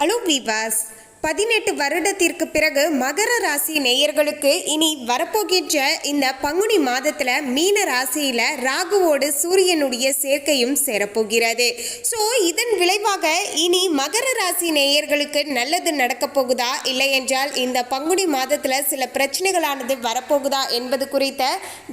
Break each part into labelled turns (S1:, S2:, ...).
S1: Hello வீவாஸ் பதினெட்டு வருடத்திற்கு பிறகு மகர ராசி நேயர்களுக்கு இனி வரப்போகின்ற இந்த பங்குனி மாதத்தில் மீன ராசியில் ராகுவோடு சூரியனுடைய சேர்க்கையும் சேரப்போகிறது. ஸோ இதன் விளைவாக இனி மகர ராசி நேயர்களுக்கு நல்லது நடக்கப் போகுதா? இல்லை என்றால் இந்த பங்குனி மாதத்தில் சில பிரச்சனைகளானது வரப்போகுதா என்பது குறித்த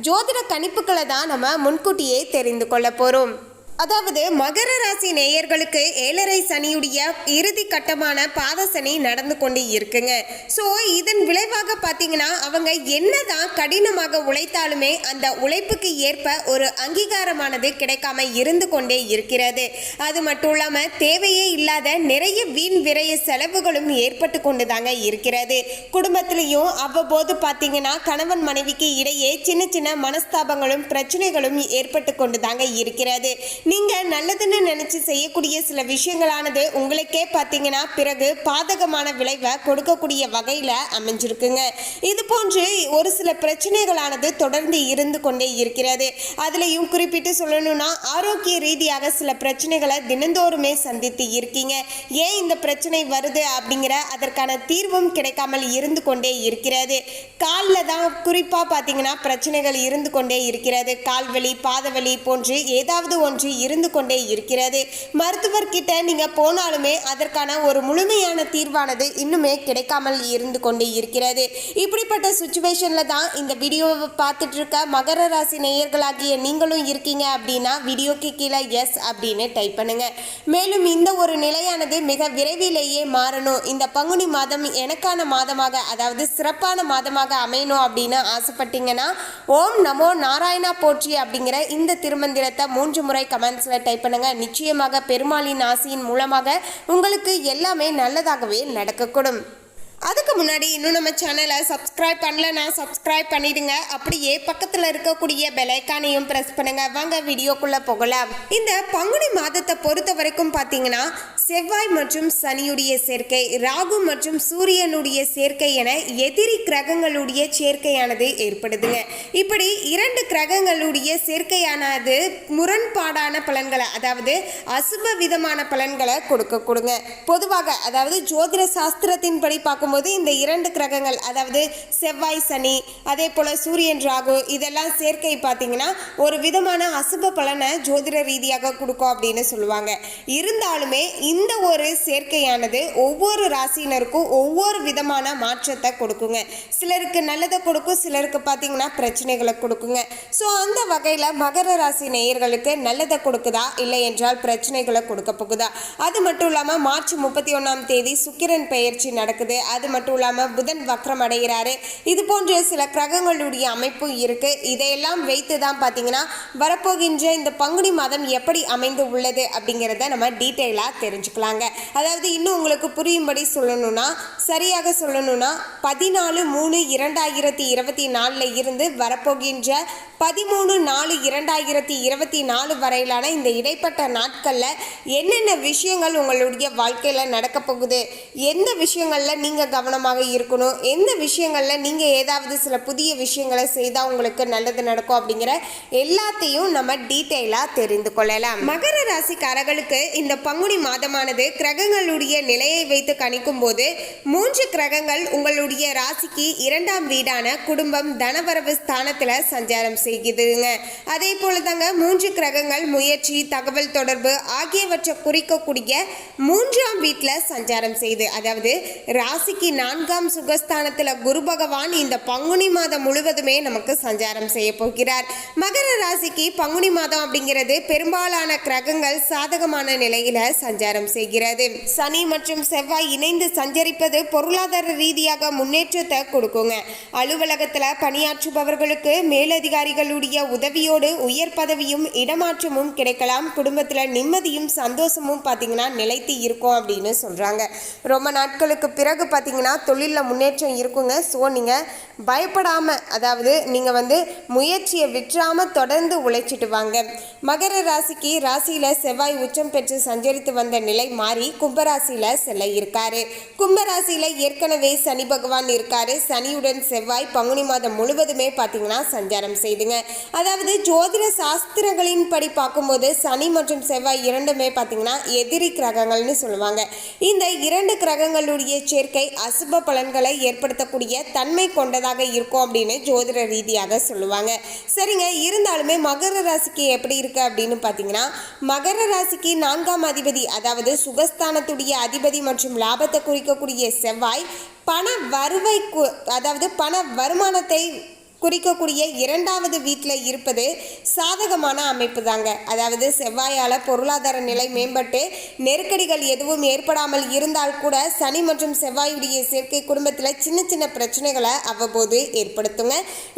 S1: ஜோதிட கணிப்புகளை தான் நம்ம முன்கூட்டியே தெரிந்து கொள்ள போகிறோம் அதாவது மகர ராசி நேயர்களுக்கு ஏழரை சனியுடைய இறுதி கட்டமான பாத சனி நடந்து கொண்டு இருக்குங்க. ஸோ இதன் விளைவாக பார்த்தீங்கன்னா அவங்க என்னதான் கடினமாக உழைத்தாலுமே அந்த உழைப்புக்கு ஏற்ப ஒரு அங்கீகாரமானது கிடைக்காம இருந்து கொண்டே இருக்கிறது. அது மட்டும் இல்லாமல் தேவையே இல்லாத நிறைய வீண் விரைய செலவுகளும் ஏற்பட்டு கொண்டு தாங்க இருக்கிறது. குடும்பத்திலையும் அவ்வப்போது பார்த்தீங்கன்னா கணவன் மனைவிக்கு இடையே சின்ன சின்ன மனஸ்தாபங்களும் பிரச்சனைகளும் ஏற்பட்டு கொண்டு தாங்க இருக்கிறது. நீங்கள் நல்லதுன்னு நினச்சி செய்யக்கூடிய சில விஷயங்களானது உங்களுக்கே பார்த்தீங்கன்னா பிறகு பாதகமான விளைவை கொடுக்கக்கூடிய வகையில் அமைஞ்சிருக்குங்க. இது போன்று ஒரு சில பிரச்சனைகளானது தொடர்ந்து இருந்து கொண்டே இருக்கிறது. அதுலேயும் குறிப்பிட்டு சொல்லணும்னா ஆரோக்கிய ரீதியாக சில பிரச்சனைகளை தினந்தோறுமே சந்தித்து இருக்கீங்க. ஏன் இந்த பிரச்சனை வருது அப்படிங்கிற அதற்கான தீர்வும் கிடைக்காமல் இருந்து கொண்டே இருக்கிறது. காலில் தான் குறிப்பாக பார்த்தீங்கன்னா பிரச்சனைகள் இருந்து கொண்டே இருக்கிறது. கால்வலி பாதவலி போன்று ஏதாவது ஒன்று இருந்து கொண்டே இருக்கிறது. மருத்துவர்கிட்ட நீங்கள் போனாலுமே அதற்கான ஒரு முழுமையான தீர்வானது இன்னுமே கிடைக்காமல் இருந்து கொண்டே இருக்கிறது. இப்படிப்பட்ட சுச்சுவேஷனில் தான் இந்த வீடியோவை பார்த்துட்டு இருக்க மகர ராசி நேயர்களாகிய நீங்களும் இருக்கீங்க அப்படின்னா வீடியோக்கு கீழே எஸ் அப்படின்னு டைப் பண்ணுங்க. மேலும் இந்த ஒரு நிலையானது மிக விரைவிலேயே மாறணும். இந்த பங்குனி மாதம் எனக்கான மாதமாக அதாவது சிறப்பான மாதமாக அமையணும் அப்படின்னு ஆசைப்பட்டீங்கன்னா ஓம் நமோ நாராயணா போற்றி அப்படிங்கிற இந்த திருமந்திரத்தை மூன்று முறை கமெண்ட்ஸில் டைப் பண்ணுங்க. நிச்சயமாக பெருமாளின் ஆசையின் மூலமாக உங்களுக்கு எல்லாமே நல்லதாகவே நடக்கக்கூடும். அதுக்கு முன்னாடி இன்னும் நம்ம சேனலை சப்ஸ்கிரைப் பண்ணலனா சப்ஸ்கிரைப் பண்ணிடுங்க. அப்படியே பக்கத்தில் இருக்கக்கூடிய பெலைக்கானையும் ப்ரெஸ் பண்ணுங்க. வாங்க வீடியோக்குள்ளே போகலாம். இந்த பங்குனி மாதத்தை பொறுத்த வரைக்கும் பார்த்தீங்கன்னா செவ்வாய் மற்றும் சனியுடைய சேர்க்கை ராகு மற்றும் சூரியனுடைய சேர்க்கை என எதிரி கிரகங்களுடைய சேர்க்கையானது ஏற்படுதுங்க. இப்படி இரண்டு கிரகங்களுடைய சேர்க்கையானது முரண்பாடான பலன்களை அதாவது அசுப விதமான பலன்களை கொடுக்க கொடுங்க. பொதுவாக அதாவது ஜோதிட சாஸ்திரத்தின்படி பார்க்கும்போது இந்த இரண்டு கிரகங்கள் அதாவது செவ்வாய் சனி அதே போல் சூரியன் ராகு இதெல்லாம் சேர்க்கை பார்த்தீங்கன்னா ஒரு விதமான அசுப பலனை ஜோதிட ரீதியாக கொடுக்கும் அப்படின்னு சொல்லுவாங்க. இருந்தாலுமே இந்த ஒரு சேர்க்கையானது ஒவ்வொரு ராசியினருக்கும் ஒவ்வொரு விதமான மாற்றத்தை கொடுக்குங்க. சிலருக்கு நல்லதை கொடுக்கும் சிலருக்கு பார்த்தீங்கன்னா பிரச்சனைகளை கொடுக்குங்க. ஸோ அந்த வகையில் மகர ராசி நேயர்களுக்கு நல்லதை கொடுக்குதா? இல்லை என்றால் பிரச்சனைகளை கொடுக்க போகுதா? அது மட்டும் இல்லாமல் மார்ச் முப்பத்தி ஒன்றாம் தேதி சுக்கிரன் பெயர்ச்சி நடக்குது. அது மட்டும் இல்லாமல் புதன் வக்ரம் அடைகிறாரு. இது போன்ற சில கிரகங்களுடைய அமைப்பும் இருக்கு. இதையெல்லாம் வைத்து தான் பார்த்தீங்கன்னா வரப்போகின்ற இந்த பங்குனி மாதம் எப்படி அமைந்து உள்ளது அப்படிங்கிறத நம்ம டீட்டெயிலாக தெரிஞ்சுக்கலாங்க. அதாவது இன்னும் உங்களுக்கு புரியும்படி சொல்லணும்னா சரியாக சொல்லணும்னா பதினாலு மூணு இரண்டாயிரத்தி இருபத்தி நாலில் இருந்து வரப்போகின்ற பதிமூணு நாலு இரண்டாயிரத்தி இருபத்தி நாலு வரையிலான இந்த இடைப்பட்ட நாட்களில் என்னென்ன விஷயங்கள் உங்களுடைய வாழ்க்கையில் நடக்க போகுது? எந்த விஷயங்களில் நீங்கள் கவனமாக இருக்கணும். எந்த விஷயங்களில் நீங்கள் ஏதாவது சில புதிய விஷயங்களை செய்தால் உங்களுக்கு நல்லது நடக்கும் அப்படிங்கிற எல்லாத்தையும் நம்ம டீட்டெயிலாக தெரிந்து கொள்ளலாம். மகர ராசிக்காரர்களுக்கு இந்த பங்குனி மாதமானது கிரகங்களுடைய நிலையை வைத்து கணிக்கும் போது மூன்று கிரகங்கள் உங்களுடைய ராசிக்கு இரண்டாம் வீடான குடும்பம் தனவரவு ஸ்தானத்தில் சஞ்சாரம் செய்கிறதுங்க அதே போல தாங்க மூன்று கிரகங்கள் முயற்சி தகவல் தொடர்பு ஆகியவற்றை குறிக்கக்கூடிய மூன்றாம் வீட்டில் சஞ்சாரம் செய்து அதாவது ராசி ராசிக்கு நான்காம் சுகஸ்தானத்தில் குரு பகவான் இந்த பங்குனி மாதம் முழுவதுமே நமக்கு சஞ்சாரம் செய்ய போகிறார். மகர ராசிக்கு பங்குனி மாதம் அப்படிங்கிறது பெரும்பாலான கிரகங்கள் சாதகமான நிலையில சஞ்சாரம் செய்கிறது. சனி மற்றும் செவ்வாய் இணைந்து சஞ்சரிப்பது பொருளாதார ரீதியாக முன்னேற்றத்தை கொடுக்குங்க. அலுவலகத்தில் பணியாற்றுபவர்களுக்கு மேலதிகாரிகளுடைய உதவியோடு உயர் பதவியும் இடமாற்றமும் கிடைக்கலாம். குடும்பத்தில் நிம்மதியும் சந்தோஷமும் பார்த்தீங்கன்னா நிலைத்து இருக்கும் அப்படின்னு சொல்றாங்க. ரொம்ப நாட்களுக்கு பிறகு பார்த்தீங்கன்னா தொழிலில் முன்னேற்றம் இருக்குங்க. ஸோ நீங்கள் பயப்படாமல் அதாவது நீங்கள் வந்து முயற்சியை விற்றாமல் தொடர்ந்து உழைச்சிட்டு வாங்க. மகர ராசிக்கு ராசியில் செவ்வாய் உச்சம் பெற்று சஞ்சரித்து வந்த நிலை மாறி கும்பராசியில் செல்ல இருக்காரு. கும்பராசியில் ஏற்கனவே சனி பகவான் இருக்காரு. சனியுடன் செவ்வாய் பங்குனி மாதம் முழுவதுமே பார்த்தீங்கன்னா சஞ்சாரம் செய்துங்க. அதாவது ஜோதிட சாஸ்திரங்களின் படி பார்க்கும்போது சனி மற்றும் செவ்வாய் இரண்டுமே பார்த்தீங்கன்னா எதிரி கிரகங்கள்னு சொல்லுவாங்க. இந்த இரண்டு கிரகங்களுடைய சேர்க்கை அசுப பலன்களை ஏற்படுத்தக்கூடிய தன்மை கொண்டதாக இருக்கும் அப்படின்னு ஜோதிட ரீதியாக சொல்லுவாங்க. சரிங்க இருந்தாலுமே மகர ராசிக்கு எப்படி இருக்கு? அப்படின்னு பார்த்தீங்கன்னா மகர ராசிக்கு நான்காம் அதிபதி அதாவது சுகஸ்தானத்துடைய அதிபதி மற்றும் லாபத்தை குறிக்கக்கூடிய செவ்வாய் பண வருவை அதாவது பண வருமானத்தை குறிக்கக்கூடிய இரண்டாவது வீட்டில் இருப்பது சாதகமான அமைப்பு தாங்க அதாவது செவ்வாயால் பொருளாதார நிலை மேம்பட்டு நெருக்கடிகள் எதுவும் ஏற்படாமல் இருந்தால் கூட சனி மற்றும் செவ்வாயுடைய சேர்க்கை குடும்பத்தில் சின்ன சின்ன பிரச்சனைகளை அவ்வப்போது ஏற்படுத்துங்க.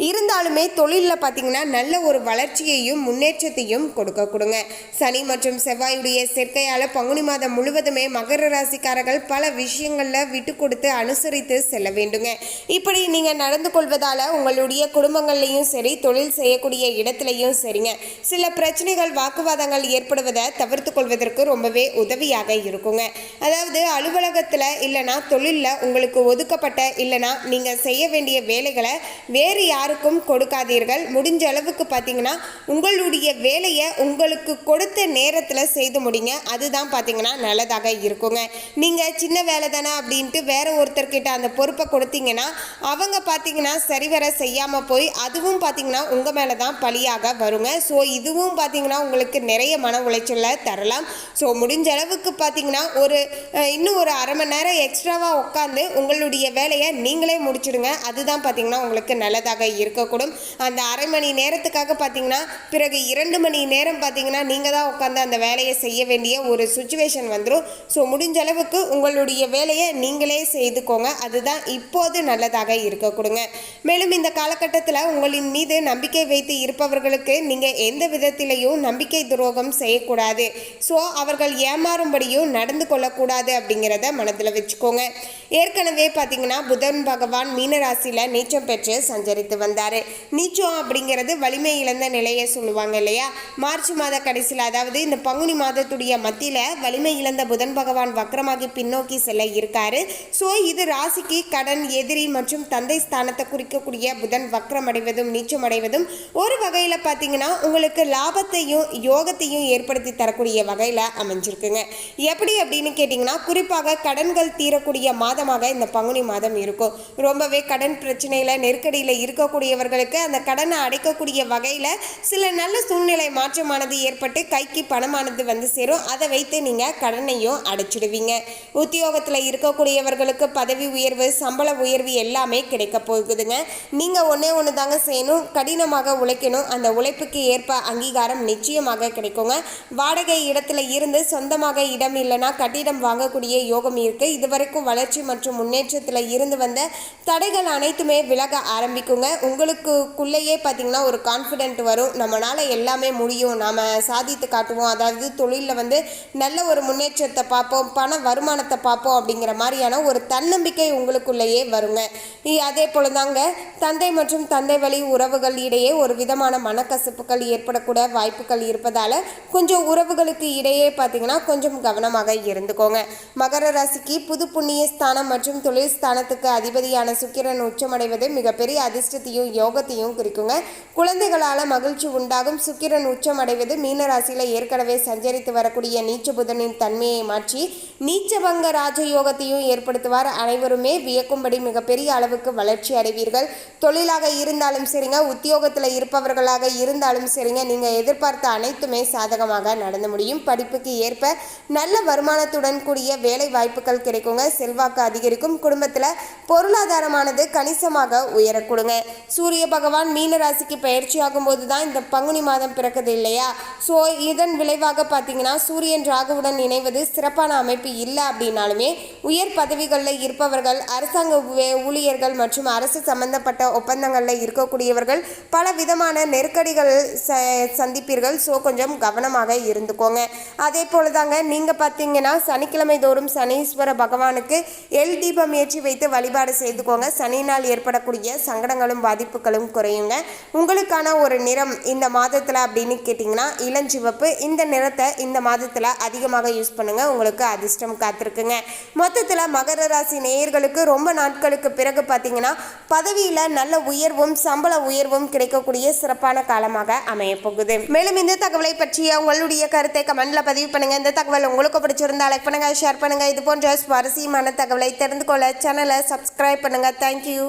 S1: இருந்தாலுமே தொழிலில் பார்த்தீங்கன்னா நல்ல ஒரு வளர்ச்சியையும் முன்னேற்றத்தையும் கொடுக்க கொடுங்க. சனி மற்றும் செவ்வாயுடைய சேர்க்கையால் பங்குனி மாதம் முழுவதுமே மகர ராசிக்காரர்கள் பல விஷயங்களில் விட்டு கொடுத்து அனுசரித்து செல்ல வேண்டுங்க. இப்படி நீங்கள் நடந்து கொள்வதால் உங்களுடைய குடும்பங்கள்லையும் சரி தொழில் செய்யக்கூடிய இடத்துலையும் சரிங்க. சில பிரச்சனைகள் வாக்குவாதங்கள் ஏற்படுவதை தவிர்த்து கொள்வதற்கு ரொம்பவே உதவியாக இருக்குங்க. அதாவது அலுவலகத்தில் இல்லைனா தொழிலில் உங்களுக்கு ஒதுக்கப்பட்ட இல்லைனா நீங்கள் செய்ய வேண்டிய வேலைகளை வேறு யாருக்கும் கொடுக்காதீர்கள். முடிஞ்ச அளவுக்கு பார்த்தீங்கன்னா உங்களுடைய வேலையை உங்களுக்கு கொடுத்த நேரத்தில் செய்து முடிங்க. அதுதான் பார்த்தீங்கன்னா நல்லதாக இருக்குங்க. நீங்கள் சின்ன வேலை தானே அப்படின்ட்டு வேற ஒருத்தர்கிட்ட அந்த பொறுப்பை கொடுத்தீங்கன்னா அவங்க பார்த்தீங்கன்னா சரிவர செய்யாமல் போய் அதுவும் பார்த்தீங்கன்னா உங்கள் மேலே தான் பழியாக வருங்க. ஸோ இதுவும் பார்த்தீங்கன்னா உங்களுக்கு நிறைய மன உளைச்சலை தரலாம். ஸோ முடிஞ்ச அளவுக்கு பார்த்தீங்கன்னா ஒரு இன்னும் ஒரு அரை மணி நேரம் எக்ஸ்ட்ராவாக உட்காந்து உங்களுடைய வேலையை நீங்களே முடிச்சிடுங்க. அதுதான் பார்த்தீங்கன்னா உங்களுக்கு நல்லதாக இருக்கக்கூடும். அந்த அரை மணி நேரத்துக்காக பார்த்தீங்கன்னா பிறகு இரண்டு மணி நேரம் பார்த்தீங்கன்னா நீங்கள் தான் உட்காந்து அந்த வேலையை செய்ய வேண்டிய ஒரு சுச்சுவேஷன் வந்துடும் ஸோ முடிஞ்ச அளவுக்கு உங்களுடைய வேலையை நீங்களே செய்துக்கோங்க. அதுதான் இப்போது நல்லதாக இருக்க கொடுங்க மேலும் இந்த காலகட்டத்தில் உங்களின் மீது நம்பிக்கை வைத்து இருப்பவர்களுக்கு நீங்கள் எந்த விதத்திலையும் நம்பிக்கை துரோகம் செய்யக்கூடாது. ஸோ அவர்கள் ஏமாறும்படியும் நடந்து கொள்ளக்கூடாது அப்படிங்கிறத மனதில் வச்சுக்கோங்க. ஏற்கனவே பார்த்தீங்கன்னா புதன் பகவான் மீனராசியில் நீச்சம் பெற்று சஞ்சரித்து வந்தார். நீச்சம் அப்படிங்கிறது வலிமை இழந்த நிலையை சொல்லுவாங்க இல்லையா? மார்ச் மாத கடைசியில் அதாவது இந்த பங்குனி மாதத்துடைய மத்தியில் வலிமை இழந்த புதன் பகவான் வக்ரமாகி பின்னோக்கி செல்ல இருக்காரு. ஸோ இது ராசிக்கு கடன் எதிரி மற்றும் தந்தை ஸ்தானத்தை குறிக்கக்கூடிய புதன் வக்ரம் அடைவதும் நீச்சம் அடைவதும் ஒரு வகையில் பார்த்தீங்கன்னா உங்களுக்கு லாபத்தையும் யோகத்தையும் ஏற்படுத்தி தரக்கூடிய வகையில் அமைஞ்சிருக்குங்க. எப்படி அப்படின்னு கேட்டிங்கன்னா குறிப்பாக கடன்கள் தீரக்கூடிய மாதமாக இந்த பங்குனி மாதம் இருக்கும். ரொம்பவே கடன் பிரச்சனையில் நெருக்கடியில் இருக்கக்கூடியவர்களுக்கு அந்த கடனை அடைக்கக்கூடிய வகையில் சில நல்ல சூழ்நிலை மாற்றமானது ஏற்பட்டு கைக்கு பணமானது வந்து சேரும். அதை வைத்து நீங்கள் கடனையும் அடைச்சிடுவீங்க. உத்தியோகத்தில் இருக்கக்கூடியவர்களுக்கு பதவி உயர்வு சம்பள உயர்வு எல்லாமே கிடைக்க போகுதுங்க. நீங்கள் ஒன்று ஒன்று தாங்க செய்யணும் கடினமாக உழைக்கணும். அந்த உழைப்புக்கு ஏற்ப அங்கீகாரம் நிச்சயமாக கிடைக்குங்க. வாடகை இடத்துல இருந்து சொந்தமாக இடம் இல்லைன்னா கட்டிடம் வாங்கக்கூடிய யோகம் இருக்குது இதுவரைக்கும் வளர்ச்சி மற்றும் முன்னேற்றத்தில் இருந்து வந்த தடைகள் அனைத்துமே விலக ஆரம்பிக்குங்க. உங்களுக்குள்ளேயே பார்த்தீங்கன்னா ஒரு கான்ஃபிடென்ட் வரும். நம்மளால் எல்லாமே முடியும். நாம் சாதித்து காட்டுவோம். அதாவது தொழிலில் வந்து நல்ல ஒரு முன்னேற்றத்தை பார்ப்போம். பண வருமானத்தை பார்ப்போம் அப்படிங்கிற மாதிரியான ஒரு தன்னம்பிக்கை உங்களுக்குள்ளேயே வருங்க. அதே போல தாங்க தந்தை மற்றும் தந்தை வழி உறவுகள் இடையே ஒரு விதமான மனக்கசப்புகள் ஏற்படக்கூட வாய்ப்புகள் இருப்பதால் கொஞ்சம் உறவுகளுக்கு இடையே பார்த்தீங்கன்னா கொஞ்சம் கவனமாக இருந்துக்கோங்க. மகர ராசிக்கு புது புண்ணிய ஸ்தானம் மற்றும் தொழில் ஸ்தானத்துக்கு அதிபதியான சுக்கிரன் உச்சமடைவது மிகப்பெரிய அதிர்ஷ்டத்தையும் யோகத்தையும் குறிக்குங்க. குழந்தைகளால் மகிழ்ச்சி உண்டாகும். சுக்கிரன் உச்சமடைவது மீன ராசியில ஏற்கனவே சஞ்சரித்து வரக்கூடிய நீச்ச புதனின் தன்மையை மாற்றி நீச்சபங்க ராஜயோகத்தையும் ஏற்படுத்துவார். அனைவருமே வியக்கும்படி மிகப்பெரிய அளவுக்கு வளர்ச்சி அடைவீர்கள். தொழிலாக இருந்தாலும் சரிங்க உத்தியோகத்தில் இருப்பவர்களாக இருந்தாலும் சரிங்க நீங்கள் எதிர்பார்த்த அனைத்துமே சாதகமாக நடந்து முடியும். படிப்புக்கு ஏற்ப நல்ல வருமானத்துடன் கூடிய வேலை வாய்ப்புகள் கிடைக்குங்க. செல்வாக்கு அதிகரிக்கும். குடும்பத்தில் பொருளாதாரமானது கணிசமாக உயரக்கூடுங்க. சூரிய பகவான் மீனராசிக்கு பயிற்சியாகும் போது தான் இந்த பங்குனி மாதம் பிறக்குது இல்லையா? ஸோ இதன் விளைவாக பார்த்தீங்கன்னா சூரியன் ராகுவுடன் இணைவது சிறப்பான அமைப்பு இல்லை அப்படின்னாலுமே உயர் பதவிகளில் இருப்பவர்கள் அரசாங்க ஊழியர்கள் மற்றும் அரசு சம்பந்தப்பட்ட ஒப்பந்தங்களில் இருக்கக்கூடியவர்கள் பல விதமான நெருக்கடிகள் ச சந்திப்பீர்கள். ஸோ கொஞ்சம் கவனமாக இருந்துக்கோங்க. அதே போல தாங்க நீங்கள் பார்த்தீங்கன்னா சனிக்கிழமை தோறும் சனீஸ்வர பகவானுக்கு எல் தீபம் ஏற்றி வைத்து வழிபாடு செய்துக்கோங்க. சனியினால் ஏற்படக்கூடிய சங்கடங்களும் பாதிப்புகளும் குறையுங்க. உங்களுக்கான ஒரு நிறம் இந்த மாதத்தில் அப்படின்னு கேட்டிங்கன்னா இளஞ்சிவப்பு. இந்த நிறத்தை இந்த மாதத்தில் அதிகமாக யூஸ் பண்ணுங்க. உங்களுக்கு அதிர்ஷ்டம் காத்திருக்குங்க. மொத்தத்தில் மகர ராசி நேயர்களுக்கு ரொம்ப நாட்களுக்கு பிறகு பார்த்தீங்கன்னா பதவியில் நல்ல உயர் உயர்வும் சம்பள உயர்வும் கிடைக்கக்கூடிய சிறப்பான காலமாக அமைய போகுது மேலும் இந்த தகவலை பற்றிய உங்களுடைய கருத்தை கமெண்ட்ல பதிவு பண்ணுங்க. இந்த தகவல் உங்களுக்கு பிடிச்சிருந்தா லைக் பண்ணுங்க ஷேர் பண்ணுங்க. இது போன்ற சுவாரஸ்யமான தகவலை தெரிந்து கொள்ள சேனலை சப்ஸ்கிரைப் பண்ணுங்க. தேங்க்யூ